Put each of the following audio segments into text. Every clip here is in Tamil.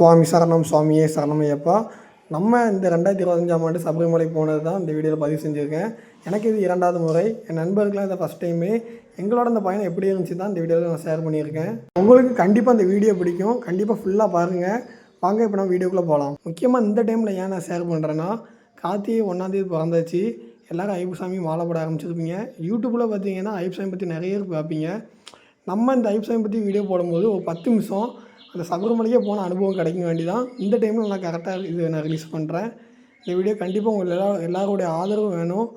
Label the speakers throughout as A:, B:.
A: சுவாமி சரணம் சுவாமியே சரணமையப்பா நம்ம இந்த ரெண்டாயிரத்தி இருபத்தஞ்சாம் ஆண்டு சபரிமலை போனது தான் இந்த வீடியோவில் பதிவு செஞ்சுருக்கேன். எனக்கு இது இரண்டாவது முறை. என் நண்பர்களாக இந்த ஃபஸ்ட் டைமு எங்களோட அந்த பயணம் எப்படி இருந்துச்சு தான் இந்த வீடியோவில் நான் ஷேர் பண்ணியிருக்கேன். உங்களுக்கு கண்டிப்பாக இந்த வீடியோ பிடிக்கும். கண்டிப்பாக ஃபுல்லாக பாருங்கள் வாங்க இப்போ நம்ம வீடியோக்குள்ளே போகலாம் முக்கியமாக இந்த டைமில் ஏன் நான் ஷேர் பண்ணுறேன்னா கார்த்திகை ஒன்றாந்தேதி பிறந்தாச்சு. எல்லோரும் ஐப்புசாமி மாலை போட ஆரம்பிச்சிருப்பீங்க. யூடியூப்பில் பார்த்தீங்கன்னா ஐப்புசாமி பற்றி நிறைய பேர் பார்ப்பீங்க. நம்ம இந்த ஐப்புசாமி பற்றி வீடியோ போடும்போது ஒரு பத்து நிமிஷம் அந்த சபரிமலைக்கே போன அனுபவம் கிடைக்க வேண்டி தான் இந்த டைமில் நான் கரெக்டாக இது நான் ரிலீஸ் பண்ணுறேன் இந்த வீடியோ கண்டிப்பாக உங்களுக்கு எல்லா எல்லாருடைய ஆதரவும் வேணும்.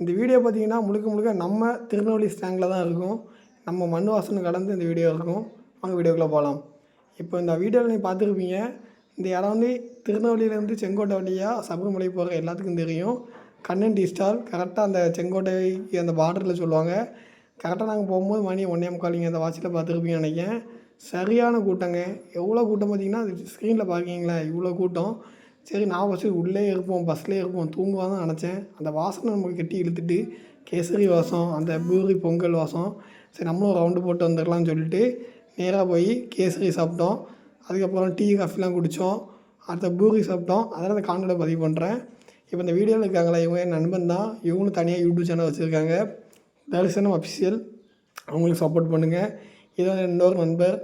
A: இந்த வீடியோ பார்த்தீங்கன்னா முழுக்க முழுக்க நம்ம திருநெல்வேலி ஸ்டாங்கில் தான் இருக்கும். நம்ம மண் வாசனை கலந்து இந்த வீடியோ இருக்கும். வாங்க வீடியோக்குள்ளே போகலாம் இப்போ இந்த வீடியோவில் நீங்கள் பார்த்துருப்பீங்க இந்த இடம் வந்து திருநெல்வேலியிலேருந்து செங்கோட்டை வழியாக சபரிமலை போகிற எல்லாத்துக்கும் தெரியும். கண்ணன் டி ஸ்டால் கரெக்டாக அந்த செங்கோட்டைக்கு அந்த பார்டரில் சொல்லுவாங்க. கரெக்டாக நாங்கள் போகும்போது மணி ஒன்றே முக்காலிங்க அந்த வாட்சில் பார்த்துருப்பீங்க நினைக்கிறேன். சரியான கூட்டங்க. எவ்வளோ கூட்டம் பார்த்தீங்கன்னா அது ஸ்க்ரீனில் பார்க்கிங்களா இவ்வளோ கூட்டம். சரி நான் ஃபஸ்ட்டு உள்ளே இருப்போம் பஸ்லேயே இருப்போம் தூங்குவா தான் நினச்சேன். அந்த வாசனை நமக்கு கட்டி இழுத்துட்டு கேசரி வாசம் அந்த பூரி பொங்கல் வாசம். சரி நம்மளும் ரவுண்டு போட்டு வந்துடலாம்னு சொல்லிட்டு நேராக போய் கேசரி சாப்பிட்டோம். அதுக்கப்புறம் டீ காஃபிலாம் குடித்தோம் அடுத்த பூரி சாப்பிட்டோம். அதெல்லாம் அந்த காண்டோட பதிவு பண்ணுறேன் இப்போ இந்த வீடியோவில் இருக்காங்களா இவங்க என் நண்பன் தான். இவங்களும் தனியாக யூடியூப் சேனல் வச்சுருக்காங்க. தரிசனம் அஃபிஷியல் அவங்களுக்கு சப்போர்ட் பண்ணுங்கள் இது வந்து இன்னொரு நண்பர்.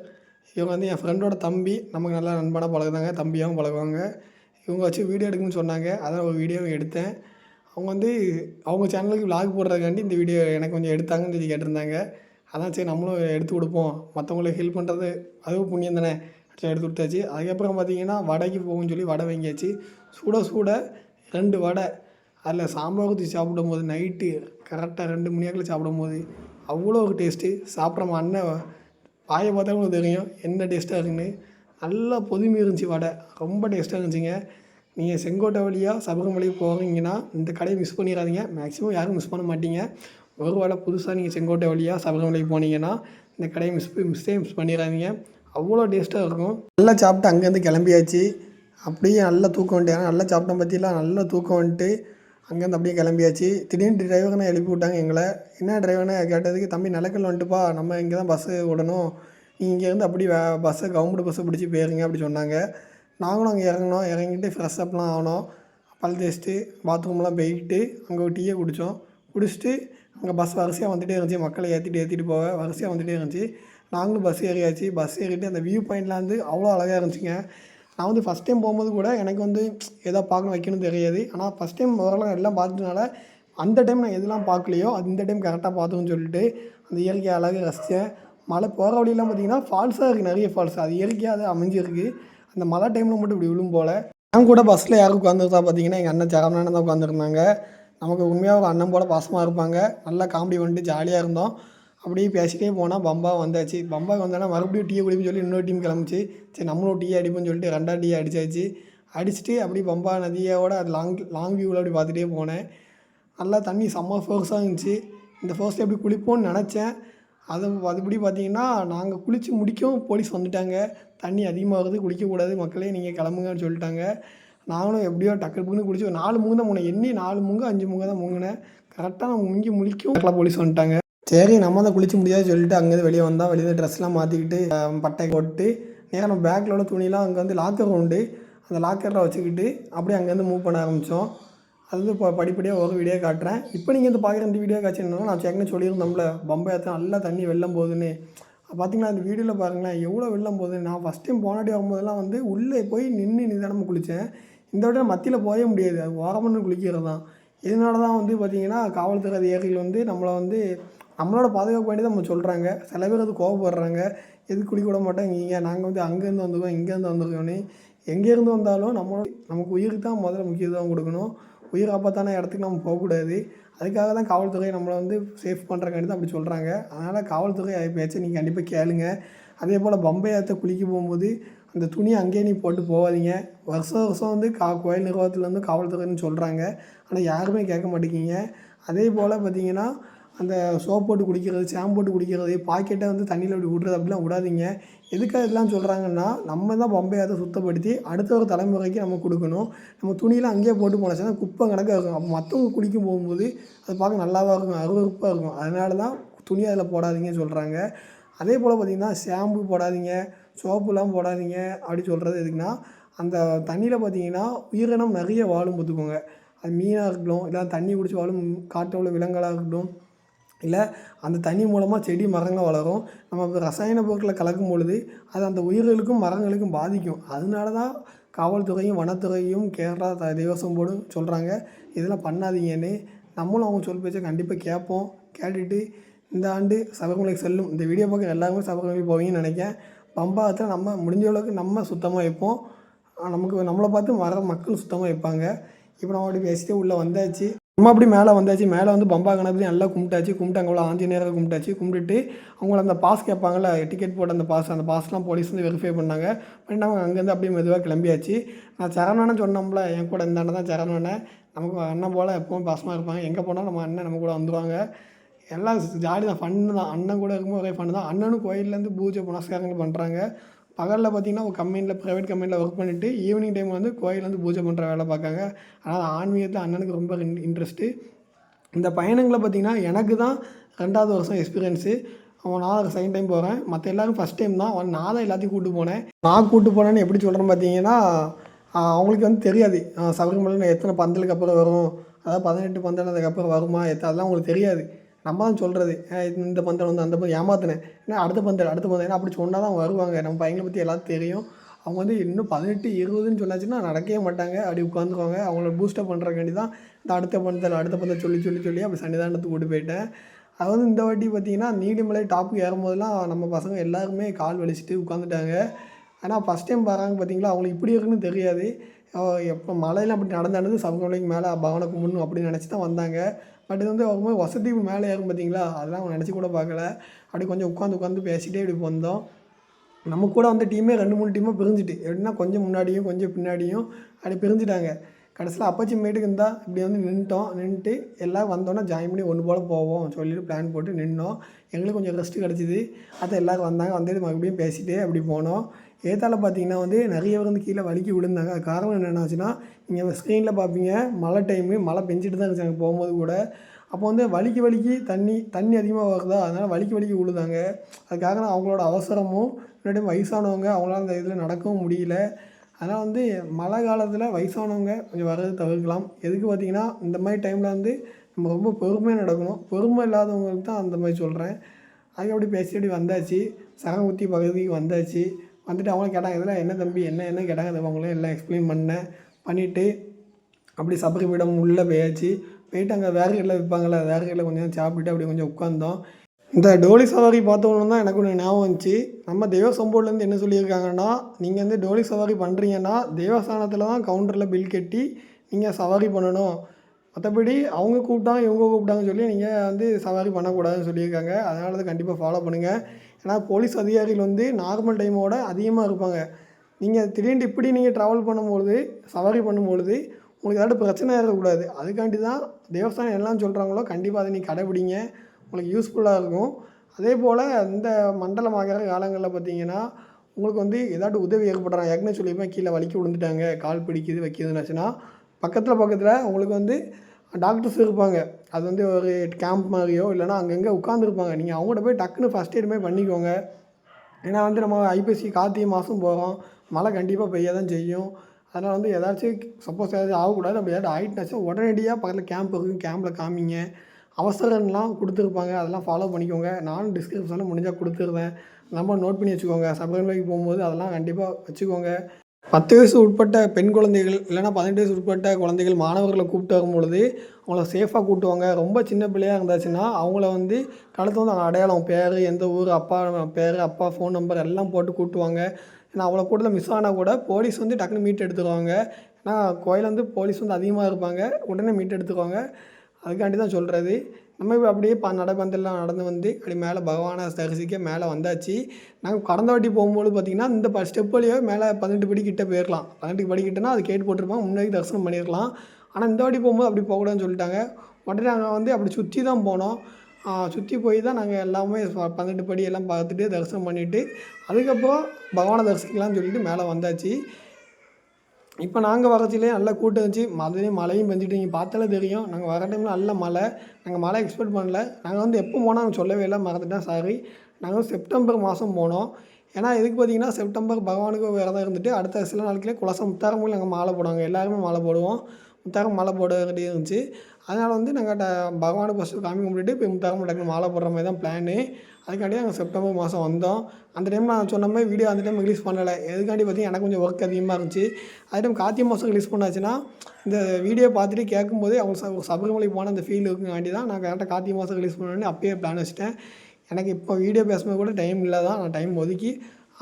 A: இவங்க வந்து என் ஃப்ரெண்டோட தம்பி. நமக்கு நல்லா நண்பனாக பழகுதாங்க தம்பியாகவும் பழகுவாங்க. இவங்க வச்சு வீடியோ எடுக்கணும்னு சொன்னாங்க. அதான் ஒரு வீடியோவும் எடுத்தேன். அவங்க வந்து அவங்க சேனலுக்கு vlog போடுறதுக்காண்டி இந்த வீடியோ எனக்கு கொஞ்சம் எடுத்தாங்கன்னு சொல்லி கேட்டிருந்தாங்க. அதான் சரி நம்மளும் எடுத்து கொடுப்போம். மற்றவங்களுக்கு ஹெல்ப் பண்ணுறது அதுவும் புண்ணியம் தானே? எடுத்து கொடுத்தாச்சு. அதுக்கப்புறம் பார்த்தீங்கன்னா வடைக்கு போகும்னு சொல்லி வடை வாங்கியாச்சு. சுட சுட ரெண்டு வடை. அதில் சாம்பார் ஊற்றி சாப்பிடும்போது நைட்டு கரெக்டாக ரெண்டு மணியாக்கில் சாப்பிடும்போது அவ்வளோ ஒரு டேஸ்ட்டு சாப்பிட்ற அண்ணன் வாயை பார்த்தா உங்களுக்கு தெரியும். என்ன டேஸ்ட்டாக இருக்குன்னு. நல்லா பொதுமை இருந்துச்சு வடை. ரொம்ப டேஸ்ட்டாக இருந்துச்சுங்க. நீங்கள் செங்கோட்டை வழியாக சபரிமலை போகிறீங்கன்னா இந்த கடையை மிஸ் பண்ணிடாதீங்க. மேக்ஸிமம் யாரும் மிஸ் பண்ண மாட்டீங்க. ஒரு வேளை புதுசாக நீங்கள் செங்கோட்டை வழியாக சபரிமலைக்கு போனீங்கன்னா இந்த கடையை மிஸ் மிஸ்ஸே மிஸ் பண்ணிடாதீங்க. அவ்வளோ டேஸ்ட்டாக இருக்கும். நல்லா சாப்பிட்டு அங்கேருந்து கிளம்பியாச்சு. அப்படியே நல்லா தூக்கம் வந்துட்டு ஏன்னா நல்லா சாப்பிட்டேன் பற்றிலாம் நல்லா தூக்கம் வந்துட்டு அங்கேருந்து அப்படியே கிளம்பியாச்சு. திடீர்னு டிரைவர்னா எழுப்பி விட்டாங்க எங்களை. என்ன டிரைவர்னு கேட்டதுக்கு தம்பி நிலக்கல் வந்துட்டுப்பா. நம்ம இங்கே தான் பஸ்ஸு விடணும் நீங்கள் இங்கேருந்து அப்படி வே பஸ்ஸை கவர்மெண்ட் பஸ்ஸை பிடிச்சி போயிருங்க அப்படி சொன்னாங்க. நாங்களும் அங்கே இறங்கினோம். இறங்கிட்டு ஃப்ரெஷ் அப்லாம் ஆனோம். பல் தேய்ச்சிட்டு பாத்ரூம்லாம் போயிட்டு அங்கே ஒரு டீயை குடித்தோம். குடிச்சிட்டு அங்கே பஸ் வரிசையாக வந்துகிட்டே இருந்துச்சு. மக்களை ஏற்றிட்டு ஏற்றிட்டு போக வரிசையாக வந்துகிட்டே இருந்துச்சு. நாங்களும் பஸ் ஏறியாச்சு. பஸ் ஏறிட்டு அந்த வியூ பாயிண்ட்லாம் வந்து அவ்வளோ அழகாக இருந்துச்சுங்க. நான் வந்து ஃபஸ்ட் டைம் போகும்போது கூட எனக்கு வந்து எதாவது பார்க்கணும் வைக்கணும் தெரியாது. ஆனால் ஃபஸ்ட் டைம் முதல்ல எல்லாம் பார்த்ததுனால அந்த டைம் நான் எதெல்லாம் பார்க்கலையோ அது இந்த டைம் கரெக்டாக பார்த்தோன்னு சொல்லிட்டு அந்த இயற்கையை அழகாக ரசித்தேன் மழை போகிற வழியெல்லாம் பார்த்தீங்கன்னா ஃபால்ஸாக இருக்குது நிறைய ஃபால்ஸ் அது இயற்கையாக அது அமைஞ்சிருக்கு. அந்த மழை டைமில் மட்டும் இப்படி விழும் போல். நான் கூட பஸ்ஸில் யாரும் உட்காந்துருந்தா பார்த்தீங்கன்னா எங்கள் அண்ணன் ஜெகநாதன் தான் உட்காந்துருந்தாங்க நமக்கு உண்மையாக ஒரு அண்ணன் போல் பாசமாக இருப்பாங்க. நல்லா காமெடி பண்ணிட்டு ஜாலியாக இருந்தோம். அப்படியே பேசிட்டே போனால் பம்பா வந்தாச்சு. பம்பா வந்தோன்னா மறுபடியும் டீ குடிப்புன்னு சொல்லி இன்னொரு டீம் கிளம்பிச்சு. சரி நம்மளும் டீ அடிப்போம்னு சொல்லிட்டு ரெண்டா டீ அடிச்சாச்சு. அடிச்சுட்டு அப்படியே பம்பா நதியோட அது லாங் லாங் வியூவில் அப்படி பார்த்துட்டே போனேன். நல்லா தண்ணி செம்ம ஃபோர்ஸாக இருந்துச்சு. இந்த ஃபோர்ஸில் எப்படி குளிப்போம்னு நினச்சேன். அது அதுபடி பார்த்தீங்கன்னா நாங்கள் குளித்து முடிக்கவும் போலீஸ் வந்துட்டாங்க. தண்ணி அதிகமாகுது குளிக்கக்கூடாது மக்களே நீங்கள் கிளம்புங்கன்னு சொல்லிட்டாங்க. நானும் எப்படியோ டக்கு டக்குன்னு குளிச்சு நாலு மூங்க தான் மூணேன் எண்ணி நாலு மூங்க அஞ்சு மூங்க தான் மூங்கினேன். கரெக்டாக நான் முங்கி முழிக்கும் போலீஸ் வந்துட்டாங்க. சரி நம்ம தான் குளிச்சு முடியாது சொல்லிட்டு அங்கேருந்து வெளியே வந்தால் வெளியே ட்ரெஸ்லாம் மாற்றிக்கிட்டு பட்டை போட்டு நேரம் நம்ம பேக்கில் துணிலாம் அங்கே வந்து லாக்கர் உண்டு. அந்த லாக்கரில் வச்சுக்கிட்டு அப்படியே அங்கேருந்து மூவ் பண்ண ஆரம்பித்தோம் அது வந்து இப்போ படிப்படியாக ஒரு வீடியோ காட்டுறேன். இப்போ நீங்கள் வந்து பார்க்குற இந்த வீடியோ காட்சி என்னன்னா நான் செக்னு சொல்லியிருந்தோம்ல பம்பாயத்தில் நல்லா தண்ணி வெள்ளம் போகுதுன்னு பார்த்தீங்கன்னா அந்த வீடியோவில் பாருங்களேன் எவ்வளோ வெள்ளம் போகுது நான் ஃபஸ்ட் டைம் போனாடி வரும்போதெல்லாம் வந்து உள்ளே போய் நின்று நிதானமாக குளித்தேன் இந்த விட மத்தியில் போகவே முடியாது. அது ஓரமன்னு குளிக்கிறது தான் இதனால தான் வந்து பார்த்திங்கன்னா காவல்துறை அதிகாரிகள் வந்து நம்மளை வந்து நம்மளோட பாதுகாப்பு வேண்டி நம்ம சொல்கிறாங்க சில பேர் அது கோவப்படுறாங்க. எது குளிக்க விட மாட்டேங்கிங்க நாங்கள் வந்து அங்கேருந்து வந்துருக்கோம் இங்கேருந்து வந்திருக்கோன்னு எங்கேருந்து வந்தாலும் நம்ம நமக்கு உயிருக்கு தான் முதல்ல முக்கியத்துவம் கொடுக்கணும். உயிர் ஆபத்தான இடத்துக்கு நம்ம போகக்கூடாது. அதுக்காக தான் காவல்துறை நம்மளை வந்து சேஃப் பண்ணுறக்காண்டி தான் அப்படி சொல்கிறாங்க அதனால் காவல்துறை பேச்சு நீங்கள் கண்டிப்பாக கேளுங்க. அதே போல் பம்பை ஆற்ற குளிக்க போகும்போது அந்த துணியை அங்கேயே நீ போட்டு போகாதீங்க. வருஷம் வருஷம் வந்து கா கோயில் நிர்வாகத்துலேருந்து காவல்துறைன்னு சொல்கிறாங்க ஆனால் யாருமே கேட்க மாட்டேங்கிங்க அதே போல் பார்த்தீங்கன்னா அந்த சோப் போட்டு குடிக்கிறது ஷாம்பு போட்டு குடிக்கிறது பாக்கெட்டை வந்து தண்ணியில் அப்படி விட்றது அப்படிலாம் விடாதீங்க. எதுக்காக இதெல்லாம் சொல்கிறாங்கன்னா நம்ம தான் பம்பையை அதை சுத்தப்படுத்தி அடுத்த ஒரு தலைமுறைக்கு நம்ம கொடுக்கணும். நம்ம துணியெலாம் அங்கேயே போட்டு போனச்சுன்னா குப்பை கணக்காக இருக்கும். அப்போ மற்றவங்க குளிக்கும் போகும்போது அது பார்க்க நல்லாவாக இருக்கும் அருவருப்பாக இருக்கும். அதனால தான் துணி அதில் போடாதீங்கன்னு சொல்கிறாங்க அதே போல் பார்த்திங்கன்னா ஷாம்பு போடாதீங்க சோப்புலாம் போடாதீங்க அப்படி சொல்கிறது எதுக்குன்னா அந்த தண்ணியில் பார்த்தீங்கன்னா உயிரினம் நிறைய வாழும் பார்த்துக்கோங்க. அது மீனாக இருக்கட்டும் இல்லை தண்ணி குடிச்சு வாழும் காட்டில் உள்ள விலங்குகளாக இருக்கட்டும் இல்லை அந்த தண்ணி மூலமாக செடி மரங்கள் வளரும். நம்ம இப்போ ரசாயன பொருட்களை கலக்கும் பொழுது அது அந்த உயிர்களுக்கும் மரங்களுக்கும் பாதிக்கும். அதனால தான் காவல்துறையும் வனத்துறையும் கேரளா த தேவசம் போர்டும் சொல்கிறாங்க இதெல்லாம் பண்ணாதீங்கன்னு நம்மளும் அவங்க சொல் பேச்சை கண்டிப்பாக கேட்போம். கேட்டுட்டு இந்த ஆண்டு சபரிமலைக்கு செல்லும். இந்த வீடியோ பார்க்க எல்லாருமே சபரிமலை போவீங்கன்னு நினைக்கிறேன். பம்பாத்தில் நம்ம முடிஞ்ச அளவுக்கு நம்ம சுத்தமாக வைப்போம். நமக்கு நம்மளை பார்த்து வர மக்கள் சுத்தமாக வைப்பாங்க. இப்போ நம்ம அப்படி பேசிட்டு உள்ளே வந்தாச்சு. நம்ம அப்படி மேலே வந்தாச்சு மேலே வந்து பம்பா கணபதி நல்லா கும்பிட்டாச்சு கும்பிட்டு அங்கே உள்ள ஆஞ்சநேயரை கும்பிட்டாச்சு கும்பிட்டுட்டு அவங்கள அந்த பாஸ் கேட்பாங்கல்ல டிக்கெட் போட்ட அந்த பாஸ் அந்த பாஸ்லாம் போலீஸ் வந்து வெரிஃபை பண்ணாங்க. பண்ணிட்டு அவங்க அங்கேருந்து அப்படியே மெதுவாக கிளம்பியாச்சு. நான் சரவணன் சொன்னோம்ல என் கூட இந்த அண்ணன் தான் சரவணன் நமக்கு அண்ணன் போல் எப்பவும் பாசமாக இருப்பாங்க. எங்கே போனாலும் நம்ம அண்ணன் நம்ம கூட வந்துடுவாங்க எல்லாம் ஜாலி தான் ஃபன்னு தான். அண்ணன் கூட இருக்கும்போது ஒரே ஃபன்னு தான். அண்ணனும் கோயிலேருந்து பூஜை புனஸ்காரங்கள் பண்ணுறாங்க பகலில் பார்த்தீங்கன்னா ஒரு கம்பெனியில் ப்ரைவேட் கம்பெனியில் ஒர்க் பண்ணிவிட்டு ஈவினிங் டைம் வந்து கோயில் வந்து பூஜை பண்ணுற வேலை பார்க்காங்க. அதனால் ஆன்மீகத்தில் அண்ணனுக்கு ரொம்ப இன்ட்ரெஸ்ட்டு இந்த பயணங்களை பார்த்திங்கன்னா எனக்கு தான் ரெண்டாவது வருஷம் எக்ஸ்பீரியன்ஸு அவன் நான் செகண்ட் டைம் போகிறேன் மற்ற எல்லாரும் ஃபஸ்ட் டைம் தான். அவன் நான் தான் எல்லாத்தையும் கூப்பிட்டு போனேன். நான் கூப்பிட்டு போனேன்னு எப்படி சொல்கிறேன்னு பார்த்தீங்கன்னா அவங்களுக்கு வந்து தெரியாது. ஆஹ் சபரிமலை எத்தனை பந்தலுக்கு அப்புறம் வரும்? அதாவது பதினெட்டு பந்தல் அதுக்கப்புறம் வருமா? எத்த அதெல்லாம் அவங்களுக்கு தெரியாது. நம்ம தான் சொல்கிறது இந்த பந்தல் வந்து அந்த பந்தல் ஏமாத்தினேன். ஏன்னா அடுத்த பந்தல் அடுத்த பந்தல். ஏன்னா அப்படி சொன்னால் தான் வருவாங்க. நம்ம பையங்களை பற்றி எல்லாத்துக்கும் தெரியும். அவங்க வந்து இன்னும் பதினெட்டு இருபதுன்னு சொன்னாச்சுன்னா நடக்கவே மாட்டாங்க. அப்படி உட்காந்துக்குவாங்க அவங்கள பூஸ்டப் பண்ணுறக்காண்டி தான் இந்த அடுத்த பந்தல் அடுத்த பந்தல் சொல்லி சொல்லி சொல்லி அப்படி சன்னிதானத்துக்கு கூட்டு போயிட்டேன். அது வந்து இந்த வாட்டி பார்த்திங்கன்னா நீலிமலை டாப்புக்கு ஏறும்போதெல்லாம் நம்ம பசங்க எல்லாருமே கால் வலிச்சுட்டு உட்காந்துட்டாங்க ஆனால் ஃபஸ்ட் டைம் வராங்க பார்த்தீங்களா அவங்களுக்கு இப்படி இருக்குன்னு தெரியாது. எப்போ மலையில் அப்படி நடந்து நடந்து சபரிமலைக்கு மேலே பவனை கும்பிடணும் அப்படின்னு நினச்சி தான் வந்தாங்க. பட் இது வந்து அவங்க வசதி மேலே ஏறும் பார்த்தீங்களா அதெல்லாம் அவங்க நினச்சி கூட பார்க்கல. அப்படி கொஞ்சம் உட்காந்து உட்காந்து பேசிகிட்டே இப்படி வந்தோம். நம்ம கூட வந்த டீமே ரெண்டு மூணு டீமாக பிரிஞ்சுட்டு. எப்படின்னா கொஞ்சம் முன்னாடியும் கொஞ்சம் பின்னாடியும் அப்படி பிரிஞ்சுட்டாங்க. கடைசியில் அப்பச்சி மேட்டுக்கு இருந்தால் இப்படி வந்து நின்றுட்டோம் நின்றுட்டு எல்லாம் வந்தோன்னே ஜாயின் பண்ணி ஒன்று போல் போவோம் சொல்லிட்டு பிளான் போட்டு நின்னோம். எங்களுக்கு கொஞ்சம் ரெஸ்ட்டு கிடச்சிது. அதை எல்லோரும் வந்தாங்க. வந்துட்டு மறுபடியும் பேசிகிட்டே அப்படி போனோம். ஏத்தால பார்த்தீங்கன்னா வந்து நிறைய பேர் வந்து கீழே வலிக்கி விழுந்தாங்க. காரணம் என்னென்னாச்சுன்னா நீங்கள் ஸ்க்ரீனில் பார்ப்பீங்க மழை டைமு மழை பெஞ்சிட்டு தான் இருந்துச்சு அங்கே போகும்போது கூட. அப்போ வந்து வலிக்கு வலிக்கு தண்ணி தண்ணி அதிகமாக வருதா அதனால் வலிக்கு வலிக்கு விழுதாங்க அதுக்காக நான் அவங்களோட அவசரமும் முன்னாடி வயசானவங்க அவங்களால அந்த இதில் நடக்கவும் முடியல. அதனால் வந்து மழை காலத்தில் வயசானவங்க கொஞ்சம் வர்றது தவிர்க்கலாம். எதுக்கு பார்த்திங்கன்னா இந்த மாதிரி டைமில் வந்து நம்ம ரொம்ப பொறுமையாக நடக்கணும். பொறுமை இல்லாதவங்களுக்கு தான் அந்த மாதிரி சொல்கிறேன் அதுக்கு அப்படி பேசி அப்படி வந்தாச்சு. சரங்குத்தி பகுதிக்கு வந்தாச்சு. வந்துட்டு அவங்களும் கேட்டாங்க இதெல்லாம் என்ன தம்பி என்ன என்ன கேட்டாங்க? அது அவங்களே எல்லாம் எக்ஸ்பிளைன் பண்ணேன். பண்ணிவிட்டு அப்படி சபரிபீடம் உள்ளே போயாச்சு. போயிட்டு அங்கே வேறு கடையில் விற்பாங்கள்ல வேறு கடையில் கொஞ்சம் நேரம் சாப்பிட்டுட்டு அப்படி கொஞ்சம் உட்காந்தோம் இந்த டோலி சவாரி பார்த்தோன்னு தான் எனக்கு ஒன்று ஞாபகம் வந்துச்சு. நம்ம தேவசம்போர்ட்லேருந்து என்ன சொல்லியிருக்காங்கன்னா நீங்கள் வந்து டோலி சவாரி பண்ணுறீங்கன்னா தேவஸ்தானத்தில் தான் கவுண்டரில் பில் கட்டி நீங்கள் சவாரி பண்ணணும். மற்றபடி அவங்க கூப்பிட்டாங்க இவங்க கூப்பிட்டாங்கன்னு சொல்லி நீங்கள் வந்து சவாரி பண்ணக்கூடாதுன்னு சொல்லியிருக்காங்க. அதனால அதை கண்டிப்பாக ஃபாலோ பண்ணுங்கள் ஏன்னா போலீஸ் அதிகாரிகள் வந்து நார்மல் டைமோட அதிகமாக இருப்பாங்க. நீங்கள் திடீர்னு இப்படி நீங்கள் ட்ராவல் பண்ணும்பொழுது சவாரி பண்ணும்பொழுது உங்களுக்கு ஏதாவது பிரச்சனை ஏறக்கூடாது அதுக்காண்டி தான் தேவஸ்தானம் எல்லாம் சொல்கிறாங்களோ கண்டிப்பாக அதை நீங்கள் கடைபிடிங்க. உங்களுக்கு யூஸ்ஃபுல்லாக இருக்கும். அதே போல் இந்த மண்டலமாகிற காலங்களில் பார்த்தீங்கன்னா உங்களுக்கு வந்து ஏதாட்டு உதவி ஏற்படுறாங்க. ஏற்கனவே சொல்லியிருப்பேன் கீழே வலிக்கி விழுந்துட்டாங்க கால் பிடிக்குது வைக்கிதுன்னாச்சுன்னா பக்கத்தில் பக்கத்தில் உங்களுக்கு வந்து டாக்டர்ஸ் இருப்பாங்க. அது வந்து ஒரு கேம்ப் மாதிரியோ இல்லைனா அங்கங்கே உட்காந்துருப்பாங்க நீங்கள் அவங்கள்ட்ட போய் டக்குன்னு ஃபஸ்ட் எய்டுமே பண்ணிக்கோங்க. ஏன்னா வந்து நம்ம ஐப்பசி கார்த்திகை மாதம் போகிறோம் மழை கண்டிப்பாக பெய்ய தான் செய்யும். அதனால் வந்து ஏதாச்சும் சப்போஸ் ஏதாச்சும் ஆகக்கூடாது. அப்படி ஏதாவது ஆகிட்டுனாச்சும் உடனடியாக பக்கத்தில் கேம்ப் இருக்கும் கேம்பில் காமிங்க. அவசரம்லாம் கொடுத்துருப்பாங்க. அதெல்லாம் ஃபாலோ பண்ணிக்கோங்க. நானும் டிஸ்கிரிப்ஷனில் முடிஞ்சால் கொடுத்துருவேன். நம்ம நோட் பண்ணி வச்சுக்கோங்க. சபரிமலைக்கு போகும்போது அதெல்லாம் கண்டிப்பாக வச்சுக்கோங்க. பத்து வயசு உட்பட்ட பெண் குழந்தைகள் இல்லைனா பதினெட்டு வயசு உட்பட்ட குழந்தைகள் மாணவர்களை கூப்பிட்டு வரும்பொழுது அவங்கள சேஃபாக கூட்டுவாங்க ரொம்ப சின்ன பிள்ளையாக இருந்தாச்சுன்னா அவங்கள வந்து கழுத்து வந்து அவங்க அடையாளம் பேர் எந்த ஊர் அப்பா பேர் அப்பா ஃபோன் நம்பர் எல்லாம் போட்டு கூப்பிட்டுவாங்க ஏன்னா அவ்வளோ கூட்டத்தில் மிஸ் ஆனால் கூட போலீஸ் வந்து டக்குன்னு மீட் எடுத்துருவாங்க. ஏன்னா கோயில் வந்து போலீஸ் வந்து அதிகமாக இருப்பாங்க. உடனே மீட் எடுத்துக்குவாங்க அதுக்காண்டி தான் சொல்கிறது நம்ம இப்போ அப்படியே ப நடப்பந்தெல்லாம் நடந்து வந்து அப்படி மேலே பகவானை தரிசிக்க மேலே வந்தாச்சு. நாங்கள் கடந்த வாட்டி போகும்போது பார்த்திங்கன்னா இந்த ப ஸ்டெப் வழியாக மேலே பதினெட்டு படி கிட்ட போயிடலாம் பதினெட்டு படிக்கிட்டனா அது கேட்டு போட்டிருப்பாங்க முன்னாடி தரிசனம் பண்ணியிருக்கலாம். ஆனால் இந்த வாட்டி போகும்போது அப்படி போகக்கூடாதுன்னு சொல்லிட்டாங்க. உடனே நாங்கள் வந்து அப்படி சுற்றி தான் போனோம். சுற்றி போய் தான் நாங்கள் எல்லாமே பன்னெண்டு படி எல்லாம் பார்த்துட்டு தரிசனம் பண்ணிவிட்டு அதுக்கப்புறம் பகவானை தரிசிக்கலாம்னு சொல்லிட்டு மேலே வந்தாச்சு. இப்போ நாங்கள் வரச்சிலே நல்லா கூட்டம் இருந்துச்சு. மதுரையும் மழையும் பெஞ்சிட்டு நீங்கள் பார்த்தாலே தெரியும். நாங்கள் வர டைமில் நல்ல மழை. நாங்கள் மழை எக்ஸ்பெக்ட் பண்ணல. நாங்கள் வந்து எப்போ போனால் நாங்கள் சொல்லவே இல்லை. மறந்துட்டேன். சாரி நாங்கள் செப்டம்பர் மாதம் போனோம். ஏன்னா எதுக்கு பார்த்தீங்கன்னா செப்டம்பர் பகவானுக்கு விரதம் இருந்துட்டு அடுத்த சில நாட்களே குலசம் முத்தாரம்பள்ளி நாங்கள் மாலை போடுவாங்க. எல்லாருமே மாலை போடுவோம். முத்தாரம் மாலை போட வேண்டியது இருந்துச்சு. அதனால் வந்து நாங்கள் பகவானுக்கு ஃபஸ்ட்டு காமி கும்பிட்டுட்டு போய் முத்தாரம் டக்குனு மாலை போடுற மாதிரி தான் பிளானு அதுக்காண்டி நாங்கள் செப்டம்பர் மாதம் வந்தோம். அந்த டைம் நான் சொன்ன மாதிரி வீடியோ அந்த டைம் ரிலீஸ் பண்ணலை. எதுக்காண்டி பார்த்தீங்கன்னா எனக்கு கொஞ்சம் ஒர்க் அதிகமாக இருந்துச்சு. அதே டைம் கார்த்திகை மாதம் ரிலீஸ் பண்ணாச்சுன்னா இந்த வீடியோ பார்த்துட்டு கேட்கும்போதே அவங்க ச சபரிமலை போன அந்த ஃபீல் இருக்குங்காண்டி தான் நான் கரெக்டாக கார்த்திகை மாதம் ரிலீஸ் பண்ணணும்னு அப்பயே பிளான் வச்சுட்டேன். எனக்கு இப்போ வீடியோ பேசும்போது கூட டைம் இல்லை தான். நான் டைம் ஒதுக்கி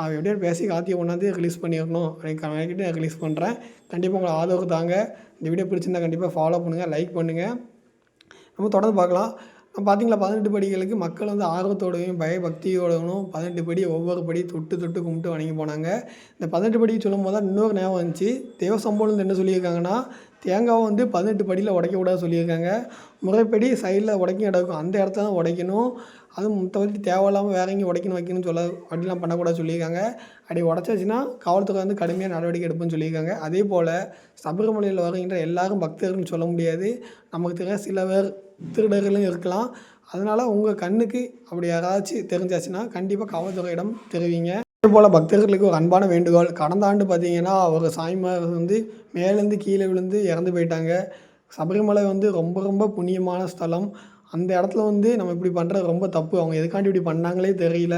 A: அவன் எப்படியோ பேசி கார்த்திகை ஒன்றாந்தே ரிலீஸ் பண்ணிடணும். அப்படின்னு கணக்கிட்டு நான் ரிலீஸ் பண்ணுறேன் கண்டிப்பாக உங்களை ஆதரவு தாங்க. இந்த வீடியோ பிடிச்சிருந்தா கண்டிப்பாக ஃபாலோ பண்ணுங்கள் லைக் பண்ணுங்கள் நம்ம தொடர்ந்து பார்க்கலாம். பார்த்தீங்களா பதினெட்டு படிகளுக்கு மக்கள் வந்து ஆர்வத்தோடையும் பயபக்தியோடவும் பதினெட்டு படி ஒவ்வொரு படி தொட்டு தொட்டு கும்பிட்டு வணங்கி போனாங்க. இந்த பதினெட்டு படி சொல்லும் போது தான் இன்னொரு ஞாபகம் வந்துச்சு. தேவசம்போலந்து சம்பளம் என்ன சொல்லியிருக்காங்கன்னா தேங்காவை வந்து பதினெட்டு படியில் உடைக்கக்கூடாது சொல்லியிருக்காங்க. முறைப்படி சைடில் உடைக்கும் கிடக்கும் அந்த இடத்த தான் உடைக்கணும். அதுவும் மற்றபடி தேவையில்லாமல் வேற எங்கேயும் உடைக்கணும் வைக்கணும்னு சொல்ல அப்படிலாம் பண்ணக்கூடாது சொல்லியிருக்காங்க. அப்படி உடச்சாச்சுன்னா காவல்துறை வந்து கடுமையாக நடவடிக்கை எடுப்புன்னு சொல்லியிருக்காங்க. அதே போல் சபரிமலையில் வருகின்ற எல்லாரும் பக்தர்கள்னு சொல்ல முடியாது. நமக்கு தெரியாத சில பேர் திருடர்களும் இருக்கலாம். அதனால் உங்கள் கண்ணுக்கு அப்படி யாராச்சும் தெரிஞ்சாச்சுன்னா கண்டிப்பாக காவல்துறையிடம் தெரிவிங்க. அதே போல் பக்தர்களுக்கு ஒரு அன்பான வேண்டுகோள். கடந்த ஆண்டு பார்த்தீங்கன்னா அவர் சாய்மார் வந்து மேலேருந்து கீழே விழுந்து இறந்து போயிட்டாங்க. சபரிமலை வந்து ரொம்ப ரொம்ப புண்ணியமான ஸ்தலம். அந்த இடத்துல வந்து நம்ம இப்படி பண்ணுறது ரொம்ப தப்பு. அவங்க எதுக்காண்டி இப்படி பண்ணாங்களே தெரியல.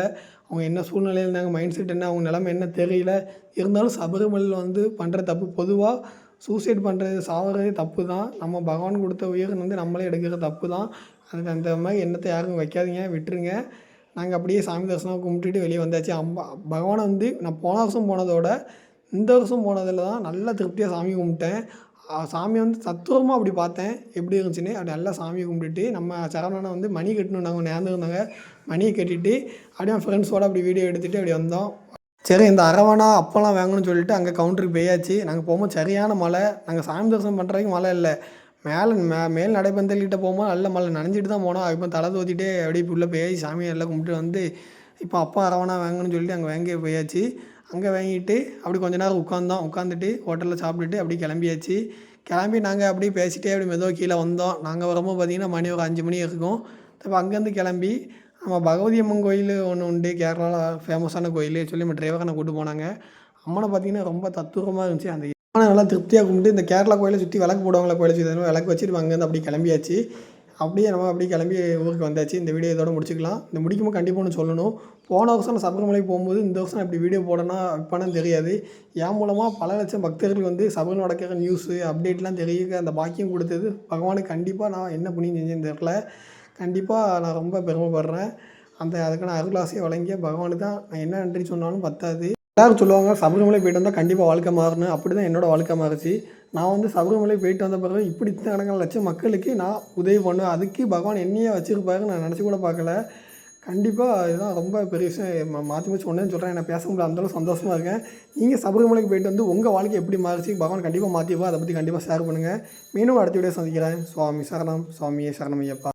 A: அவங்க என்ன சூழ்நிலையில் இருந்தாங்க மைண்ட் செட் என்ன அவங்க நிலமை என்ன தெரியல. இருந்தாலும் சபரிமலையில் வந்து பண்ணுற தப்பு பொதுவாக சூசைட் பண்ணுறது சாவறதே தப்பு தான் நம்ம பகவான் கொடுத்த உயிர் வந்து நம்மளே எடுக்கிறது தப்பு தான் அதுக்கு அந்த மாதிரி எண்ணத்தை யாரும் வைக்காதீங்க விட்டுருங்க. நாங்கள் அப்படியே சாமி தரிசனம் கும்பிட்டுட்டு வெளியே வந்தாச்சு. அம்பா பகவானை வந்து நான் போன வருஷம் போனதோட இந்த வருஷம் போனதில் தான் நல்லா திருப்தியாக சாமி கும்பிட்டேன். சாமி சாமியை வந்து தத்துவமாக அப்படி பார்த்தேன். எப்படி இருந்துச்சுன்னு அப்படி நல்லா சாமியை கும்பிட்டுட்டு நம்ம சரவணனை வந்து மணி கட்டணும் நாங்கள் நேர்ந்துருந்தாங்க மணியை கட்டிட்டு அப்படியே ஃப்ரெண்ட்ஸோடு அப்படி வீடியோ எடுத்துகிட்டு அப்படி வந்தோம். சரி இந்த அரவணா அப்போல்லாம் வாங்கணும்னு சொல்லிட்டு அங்கே கவுண்டருக்கு போயாச்சு. நாங்கள் போகும்போது சரியான மழை. நாங்கள் சாமி தரிசனம் பண்ணுறதுக்கு மழை இல்லை. மேலே மே மேல் நடைபந்தல்கிட்ட போகும்போது நல்ல மழை. நனைஞ்சிட்டு தான் போனோம். இப்போ தலை தோத்திட்டே அப்படியே உள்ளே போய் சாமியை எல்லாம் கும்பிட்டு வந்து இப்போ அப்பா அரவணா வாங்கணும்னு சொல்லிட்டு அங்கே வாங்கி போயாச்சு. அங்கே வாங்கிட்டு அப்படி கொஞ்ச நேரம் உட்காந்தோம் உட்காந்துட்டு ஹோட்டலில் சாப்பிட்டுட்டு அப்படியே கிளம்பியாச்சு. கிளம்பி நாங்கள் அப்படியே பேசிட்டே அப்படி மெதுவாக கீழே வந்தோம். நாங்கள் வரும்போது பார்த்தீங்கன்னா மணி ஒரு அஞ்சு மணி இருக்கும். இப்போ அங்கேருந்து கிளம்பி நம்ம பகவதி அம்மன் கோயில் ஒன்று உண்டு. கேரளாவில் ஃபேமஸான கோயில். சொல்லி நம்ம டிரைவரை கூட்டு போனாங்க. அம்மனை பார்த்தீங்கன்னா ரொம்ப தத்துவமாக இருந்துச்சு. அந்த அம்மனை நல்லா திருப்தியாக கும்பிட்டு இந்த கேரளா கோயிலை சுற்றி விளக்கு போடுவாங்களா கோயிலை சுற்றி விளக்கு வச்சுட்டு அங்கேருந்து அப்படி கிளம்பியாச்சு. அப்படியே நம்ம அப்படியே கிளம்பி ஊருக்கு வந்தாச்சு. இந்த வீடியோ இதோட முடிச்சுக்கலாம். இந்த முடிக்கும்போது கண்டிப்பாக ஒன்று சொல்லணும். போன வருஷம் நான் சபரிமலைக்கு போகும்போது இந்த வருஷம் நான் இப்படி வீடியோ போடணும் வைப்பானு தெரியாது. என் மூலமாக பல லட்சம் பக்தர்கள் வந்து சபரிமலை நடக்கிற நியூஸு அப்டேட்லாம் தெரியுது அந்த பாக்கியம் கொடுத்தது. பகவானுக்கு கண்டிப்பாக நான் என்ன புண்ணியம் செஞ்சேன்னு தெரில கண்டிப்பாக நான் ரொம்ப பெருமைப்படுறேன். அந்த அதுக்கான அருளாசையை வழங்கிய பகவானுக்கு தான் நான் என்ன நன்றி சொன்னாலும் பத்தாது. எல்லாரும் சொல்லுவாங்க சபரிமலை போயிட்டு வந்தால் கண்டிப்பாக வாழ்க்கை மாறணும் அப்படி தான் என்னோடய வாழ்க்கை மாறுச்சு. நான் வந்து சபரிமலை போயிட்டு வந்த பிறகு இப்படி கணக்கான லட்சம் மக்களுக்கு நான் உதவி பண்ணுவேன் அதுக்கு பகவான் என்னையே வச்சுருப்பாரு நான் நினச்சி கூட பார்க்கல. கண்டிப்பாக இதுதான் ரொம்ப பெரிய விஷயம். மாற்றி மாற்றி ஒன்றேன்னு சொல்கிறேன் என்ன பேச முடியல. அந்தளவு சந்தோஷமாக இருக்கேன். நீங்கள் சபரிமலைக்கு போயிட்டு வந்து உங்கள் வாழ்க்கை எப்படி மாறிச்சு பகவான் கண்டிப்பாக மாற்றிப்பா அதை பற்றி கண்டிப்பாக ஷேர் பண்ணுங்கள் மீண்டும் அடுத்த வீடியோ சந்திக்கிறேன். சுவாமி சரணம். சுவாமியே சரணம் ஐயப்பா.